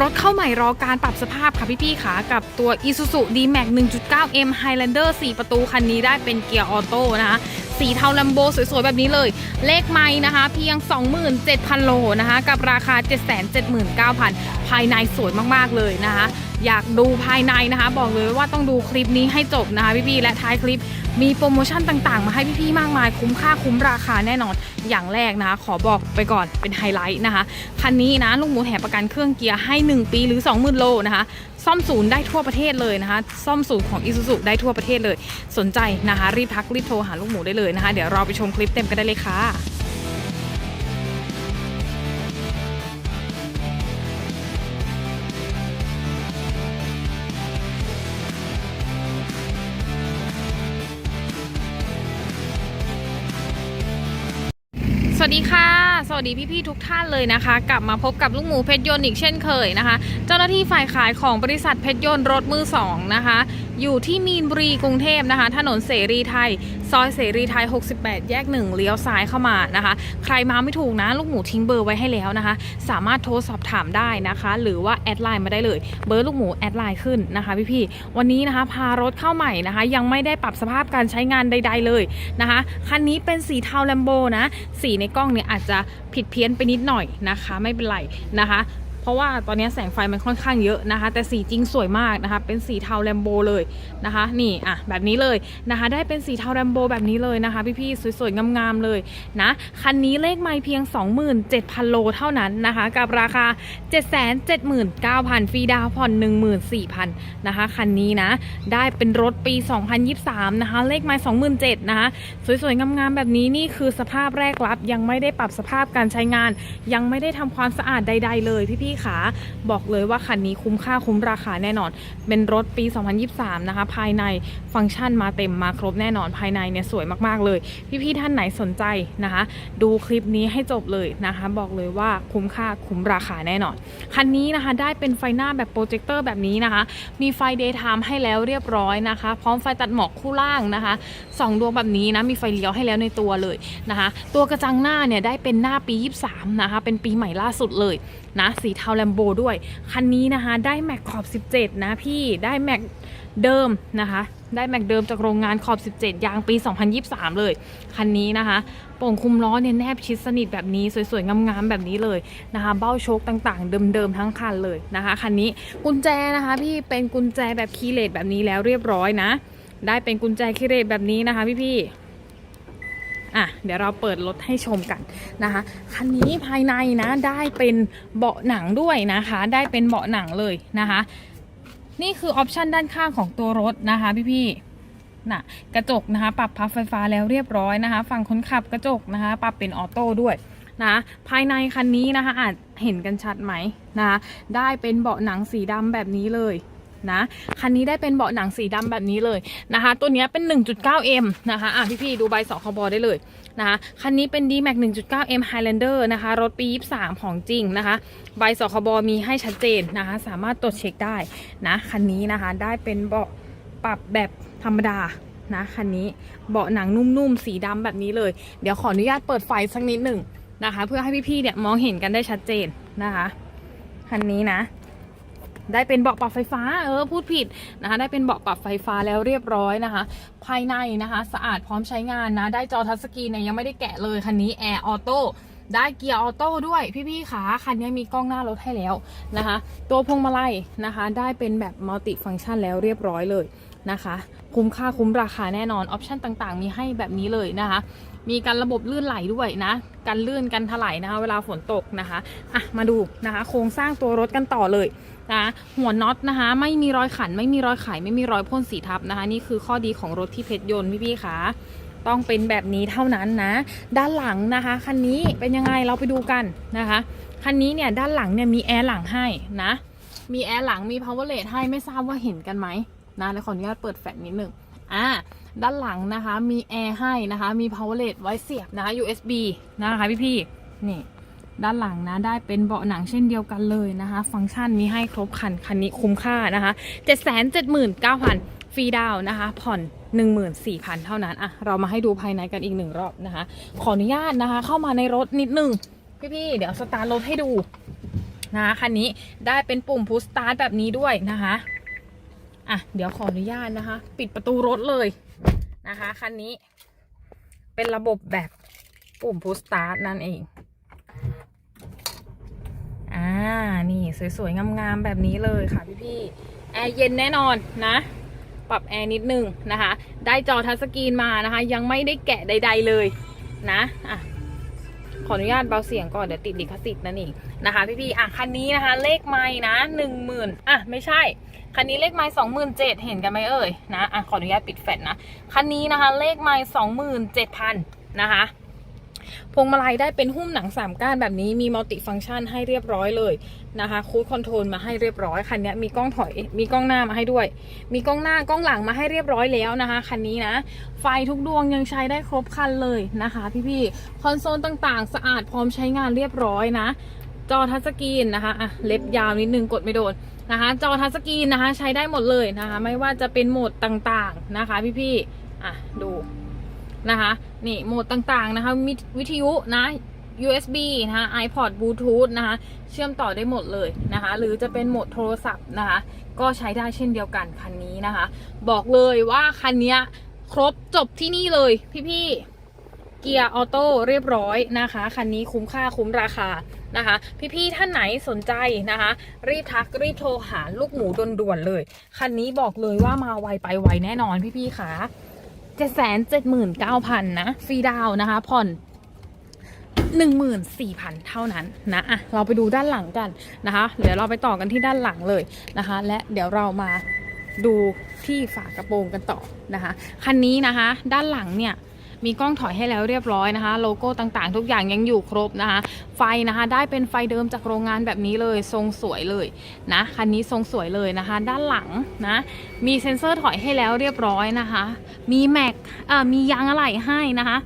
รถเข้าใหม่รอการปรับสภาพค่ะพี่ๆค่ะกับตัว Isuzu D-Max 1.9M Highlander 4 ประตูคันนี้ได้เป็นเกียร์ออโต้นะคะสีเทาลัมโบสวยๆ แบบนี้เลย เลขไม้นะคะ เพียง 27,000 โลนะคะ กับราคา 779,000 ภายในสวยมากๆเลยนะคะ อยากดูภายในนะคะ บอกเลยว่าต้องดูคลิปนี้ให้จบนะคะพี่ๆและท้ายคลิปมีโปรโมชั่นต่างๆ มาให้พี่ๆมากมาย คุ้มค่าคุ้มราคาแน่นอน อย่างแรกนะคะขอบอกไปก่อนเป็นไฮไลท์นะคะคันนี้นะลุงหมูแถมประกันเครื่องเกียร์ให้ 1 ปีหรือ 20,000 โลนะคะซ่อมศูนย์ได้ทั่วประเทศเลยนะคะ ซ่อมศูนย์ของ i s u z u ได้ทั่วประเทศเลย สนใจนะคะ รีบทักรีบโทรหาลูกหมูได้เลยนะคะ เดี๋ยวเราไปชมคลิปเต็มกันได้เลยค่ะ วัสดีค่ะ สวัสดีพี่ๆทุกท่านเลยนะคะ กลับมาพบกับลูกหมูเพชรยนต์อีกเช่นเคยนะคะ เจ้าหน้าที่ฝ่ายขายของบริษัทเพชรยนต์รถมือสองนะคะ อยู่ที่มีนบุรีกรุงเทพนะคะ ถนนเสรีไทย ซอยเสรีไทย 68 แยกหนึ่งเลี้ยวซ้ายเข้ามานะคะ ใครมาไม่ถูกนะ ลูกหมูทิ้งเบอร์ไว้ให้แล้วนะคะ สามารถโทรสอบถามได้นะคะ หรือว่าแอดไลน์มาได้เลย เบอร์ลูกหมูแอดไลน์ขึ้นนะคะพี่ๆวันนี้นะคะ พารถเข้าใหม่นะคะ ยังไม่ได้ปรับสภาพการใช้งานใด ๆเลยนะคะ คันนี้เป็นสีเทาแลมโบนะ สีในกล้องเนี่ยอาจจะผิดเพี้ยนไปนิดหน่อยนะคะ ไม่เป็นไรนะคะ เพราะว่าตอนนี้แสงไฟมันค่อนข้างเยอะนะคะ แต่สีจริงสวยมากนะคะ เป็นสีเทาแลมโบเลยนะคะ นี่อะแบบนี้เลยนะคะ ได้เป็นสีเทาแลมโบแบบนี้เลยนะคะ พี่ๆสวยๆงามๆเลยนะ คันนี้เลขไม่เพียง 27,000 โลเท่านั้นนะคะ กับราคา 779,000 ฟรีดาวน์ผ่อน 14,000 นะคะ คันนี้นะ ได้เป็นรถปี 2023 นะคะ เลขไม่27,000นะคะ สวยๆงามๆแบบนี้นี่คือสภาพแรกรับยังไม่ได้ปรับสภาพการใช้งาน ยังไม่ได้ทำความสะอาดใด ๆ เลยพี่ๆขาบอกเลยว่าคันนี้คุ้มค่าคุ้มราคาแน่นอน เป็นรถปี 2023 นะคะ ภายในฟังก์ชันมาเต็มมาครบแน่นอนภายในเนี่ยสวยมากๆเลย พี่ๆท่านไหนสนใจนะคะ ดูคลิปนี้ให้จบเลยนะคะ บอกเลยว่าคุ้มค่าคุ้มราคาแน่นอน คันนี้นะคะได้เป็นไฟหน้าแบบโปรเจคเตอร์แบบนี้นะคะ มีไฟ daytime ให้แล้วเรียบร้อยนะคะ พร้อมไฟตัดหมอกคู่ล่างนะคะสองดวงแบบนี้นะมีไฟเลี้ยวให้แล้วในตัวเลยนะคะ ตัวกระจังหน้าเนี่ยได้เป็นหน้าปี 23 นะคะ เป็นปีใหม่ล่าสุดเลย นะสีเทาแลมโบด้วย คันนี้นะคะ ได้แม็กขอบ 17 นะพี่ได้แม็กเดิมนะคะ ได้แม็กเดิมจากโรงงานขอบ 17 ยางปี 2023 เลย คันนี้นะคะโป่งคุมล้อเนี่ยแนบชิดสนิทแบบนี้สวยๆ งามๆ แบบนี้เลยนะคะ เบ้าโชคต่างๆ เดิมๆ ทั้งคันเลยนะคะ คันนี้กุญแจนะคะพี่เป็นกุญแจแบบคีย์เลสแบบนี้แล้วเรียบร้อยนะ ได้เป็นกุญแจคีย์เลสแบบนี้นะคะพี่ๆ อะเดี๋ยวเราเปิดรถให้ชมกันนะคะคันนี้ภายในนะได้เป็นเบาะหนังด้วยนะคะ ได้เป็นเบาะหนังเลยนะคะ นี่คือออปชันด้านข้างของตัวรถนะคะพี่ๆน่ะกระจกนะคะ ปรับพับไฟฟ้าแล้วเรียบร้อยนะคะ ฝั่งคนขับกระจกนะคะ ปรับเป็นออโต้ด้วยนะภายในคันนี้นะคะอาจเห็นกันชัดไหมนะคะได้เป็นเบาะหนังสีดำแบบนี้เลย นะ คันนี้ได้เป็นเบาะหนังสีดำแบบนี้เลยนะคะ ตัวนี้เป็น 1.9M นะคะ อะพี่ๆดูใบสคบได้เลยนะคะ คันนี้เป็น D-Max 1.9M Highlander นะคะ รถปี 23 ของจริงนะคะ ใบสคบมีให้ชัดเจนนะคะ สามารถตรวจเช็คได้นะ คันนี้นะคะ ได้เป็นเบาะปรับแบบธรรมดานะคันนี้เบาะหนังนุ่มๆ สีดำแบบนี้เลย เดี๋ยวขออนุญาตเปิดไฟสักนิดหนึ่งนะคะ เพื่อให้พี่ๆเนี่ยมองเห็นกันได้ชัดเจนนะคะ คันนี้นะ ได้เป็นเบาะปรับไฟฟ้าเออพูดผิดนะคะ ได้เป็นเบาะปรับไฟฟ้าแล้วเรียบร้อยนะคะ ภายในนะคะ สะอาดพร้อมใช้งานนะ ได้จอทัชสกรีนเนี่ยยังไม่ได้แกะเลยคันนี้แอร์ออโต้ได้เกียร์ออโต้ด้วยพี่ๆขาคันนี้มีกล้องหน้ารถให้แล้วนะคะ ตัวพวงมาลัยนะคะ ได้เป็นแบบมัลติฟังก์ชันแล้วเรียบร้อยเลยนะคะ คุ้มค่าคุ้มราคาแน่นอนออปชันต่างๆ มีให้แบบนี้เลยนะคะ มีการระบบลื่นไหลด้วยนะกันลื่นกันถลายนะคะ เวลาฝนตกนะคะอะมาดูนะคะ โครงสร้างตัวรถกันต่อเลยนะหัวน็อตนะคะ ไม่มีรอยขัน ไม่มีรอยไขไม่มีรอยพ่นสีทับนะคะ นี่คือข้อดีของรถที่เพชรยนต์พี่ๆคะต้องเป็นแบบนี้เท่านั้นนะ ด้านหลังนะคะคันนี้เป็นยังไงเราไปดูกันนะคะคันนี้เนี่ยด้านหลังเนี่ยมีแอร์หลังให้นะมีแอร์หลังมี power l a t ให้ไม่ทราบว่าเห็นกันไหมนะเดี๋ยวขออนุญาตเปิดแฟลชนิดหนึ่ง อ่าด้านหลังนะคะมีแอร์ให้นะคะ มี power l a t ไว้เสียบนะคะ USB นะคะพี่ๆนี่ด้านหลังนะได้เป็นเบาะหนังเช่นเดียวกันเลยนะคะ ฟังก์ชันมีให้ครบคันคันนี้คุ้มค่านะคะ779,000ฟรีดาวนะคะ ผ่อน 14,000 เท่านั้นอะเรามาให้ดูภายในกันอีกหนึ่งรอบนะคะ ขออนุญาตนะคะ เข้ามาในรถนิดนึงพี่ๆเดี๋ยวสตาร์ทรถให้ดูนะคะคันนี้ได้เป็นปุ่มพุชสตาร์ทแบบนี้ด้วยนะคะ อะเดี๋ยวขออนุญาตนะคะ ปิดประตูรถเลยนะคะคันนี้ เป็นระบบแบบปุ่มพุชสตาร์ทนั่นเอง อ่า นี่สวยๆ งามๆ แบบนี้เลยค่ะพี่ๆ แอร์เย็นแน่นอนนะ ปรับแอร์นิดนึงนะคะ ได้จอทัชสกรีนมานะคะ ยังไม่ได้แกะใด ๆเลยนะ อะ ขออนุญาตเบาเสียงก่อน เดี๋ยวติดลิขสิทธิ์นั่นเองนะคะพี่ๆ อะ คันนี้นะคะ เลขไม้นะหนึ่งหมื่นอะ ไม่ใช่ คันนี้เลขไม้สองหมื่นเจ็ดเห็นกันไหมเอ่ยนะอะขออนุญาตปิดแฟลชนะคันนี้นะคะ เลขไม้สองหมื่นเจ็ดพันนะคะพวงมาลัยได้เป็นหุ้มหนังสามก้านแบบนี้มีมัลติฟังก์ชันให้เรียบร้อยเลยนะคะคูดคอนโทรลมาให้เรียบร้อยคันนี้มีกล้องถอยมีกล้องหน้ามาให้ด้วย มีกล้องหน้ากล้องหลังมาให้เรียบร้อยแล้วนะคะคันนี้นะ ไฟทุกดวงยังใช้ได้ครบคันเลยนะคะ พี่ๆคอนโซลต่างๆ สะอาดพร้อมใช้งานเรียบร้อยนะ จอทัชสกรีนนะคะอะเล็บยาวนิดนึงกดไม่โดนนะคะ จอทัชสกรีนนะคะ ใช้ได้หมดเลยนะคะ ไม่ว่าจะเป็นโหมดต่างๆนะคะ พี่ๆอะดูนะคะนี่โหมดต่างๆนะคะมีวิทยุนะ USB นะคะ iPod Bluetooth นะคะ เชื่อมต่อได้หมดเลยนะคะ หรือจะเป็นโหมดโทรศัพท์นะคะ ก็ใช้ได้เช่นเดียวกันคันนี้นะคะ บอกเลยว่าคันนี้ครบจบที่นี่เลยพี่ๆ เกียร์ออโต้เรียบร้อยนะคะ คันนี้คุ้มค่าคุ้มราคานะคะ พี่ๆท่านไหนสนใจนะคะ รีบทักรีบโทรหาลูกหมูด่วนๆเลย คันนี้บอกเลยว่ามาไวไปไวแน่นอนพี่ๆค่ะเจ็ดแสนเจ็ดหมื่นเก้าพันนะฟรีดาวน์นะคะ ผ่อนหนึ่งหมื่นสี่พันเท่านั้นนะอะเราไปดูด้านหลังกันนะคะ เดี๋ยวเราไปต่อกันที่ด้านหลังเลยนะคะ และเดี๋ยวเรามาดูที่ฝากระโปรงกันต่อนะคะ คันนี้นะคะ ด้านหลังเนี่ย มีกล้องถอยให้แล้วเรียบร้อยนะคะ โลโก้ต่างๆ ทุกอย่างยังอยู่ครบนะคะ ไฟนะคะได้เป็นไฟเดิมจากโรงงานแบบนี้เลยทรงสวยเลยนะคันนี้ทรงสวยเลยนะคะ ด้านหลังนะมีเซ็นเซอร์ถอยให้แล้วเรียบร้อยนะคะ มีแม็กเอ่อมียางอะไหล่ให้นะคะ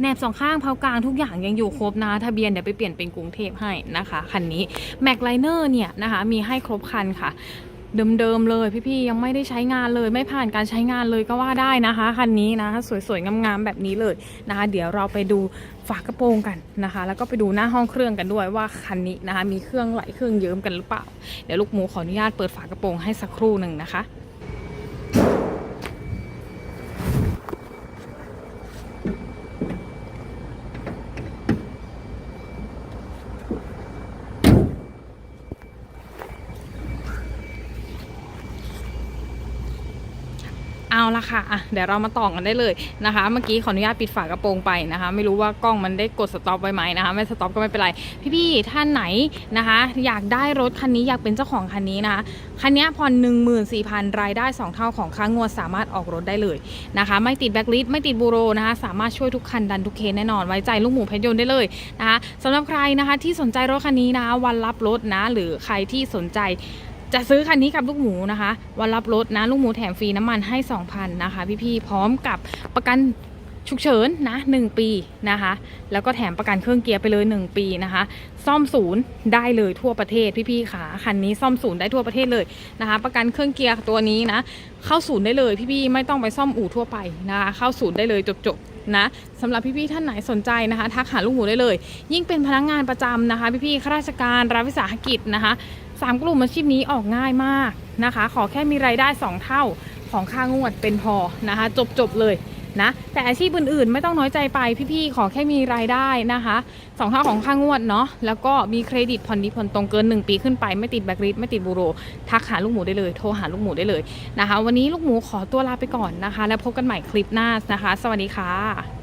แหนบสองข้างเผากลางทุกอย่างยังอยู่ครบนะทะเบียนเดี๋ยวไปเปลี่ยนเป็นกรุงเทพให้นะคะคันนี้แม็กไลเนอร์เนี่ยนะคะมีให้ครบคันค่ะ เดิมๆเลยพี่ๆยังไม่ได้ใช้งานเลย ไม่ผ่านการใช้งานเลยก็ว่าได้นะคะคันนี้นะคะสวยๆงามๆแบบนี้เลยนะคะ เดี๋ยวเราไปดูฝากระโปรงกันนะคะ แล้วก็ไปดูหน้าห้องเครื่องกันด้วยว่าคันนี้นะคะ มีเครื่องไหลเครื่องเยิ้มกันหรือเปล่า เดี๋ยวลูกหมูขออนุญาตเปิดฝากระโปรงให้สักครู่หนึ่งนะคะ เอาละค่ะอะเดี๋ยวเรามาต่อกันได้เลยนะคะ เมื่อกี้ขออนุญาตปิดฝากระโปรงไปนะคะ ไม่รู้ว่ากล้องมันได้กดสต็อปไว้ไหมนะคะ ไม่สต็อปก็ไม่เป็นไร พี่ๆท่านไหนนะคะ อยากได้รถคันนี้อยากเป็นเจ้าของคันนี้นะคะ คันนี้ผ่อน14,000 รายได้ 2 เท่าของค่างวดสามารถออกรถได้เลยนะคะ ไม่ติดแบ็กลิสไม่ติดบูโรนะคะ สามารถช่วยทุกคันดันทุกเคสแน่นอน ไว้ใจลูกหมูเพชรยนต์ได้เลยนะคะสำหรับใครนะคะที่สนใจรถคันนี้นะคะวันรับรถนะ หรือใครที่สนใจ จะซื้อคันนี้กับลูกหมูนะคะ วันรับรถนะ ลูกหมูแถมฟรีน้ำมันให้ 2,000 นะคะ พี่ๆ พร้อมกับประกันฉุกเฉินนะ 1 ปีนะคะ แล้วก็แถมประกันเครื่องเกียร์ไปเลย 1 ปีนะคะ ซ่อมศูนย์ได้เลยทั่วประเทศพี่ๆขาคันนี้ซ่อมศูนย์ได้ทั่วประเทศเลยนะคะ ประกันเครื่องเกียร์ตัวนี้นะ เข้าศูนย์ได้เลยพี่ๆไม่ต้องไปซ่อมอู่ทั่วไปนะคะเข้าศูนย์ได้เลยจบๆนะสำหรับพี่ๆท่านไหนสนใจนะคะทักหาลูกหมูได้เลย ยิ่งเป็นพนักงานประจำนะคะ พี่ๆข้าราชการรัฐวิสาหกิจนะคะ สามกลุ่มอาชีพนี้ออกง่ายมากนะคะ ขอแค่มีรายได้ 2 เท่าของค่างวดเป็นพอนะคะ จบๆเลยนะแต่อาชีพอื่นๆ ไม่ต้องน้อยใจไปพี่ๆขอแค่มีรายได้นะคะสองเท่าของค่างวดเนาะแล้วก็มีเครดิตผ่อนดีผ่อนตรงเกิน 1 ปีขึ้นไปไม่ติดแบล็คลิสต์ไม่ติดบูโร ทักหาลูกหมูได้เลย โทรหาลูกหมูได้เลยนะคะ วันนี้ลูกหมูขอตัวลาไปก่อนนะคะ แล้วพบกันใหม่คลิปหน้านะคะ สวัสดีค่ะ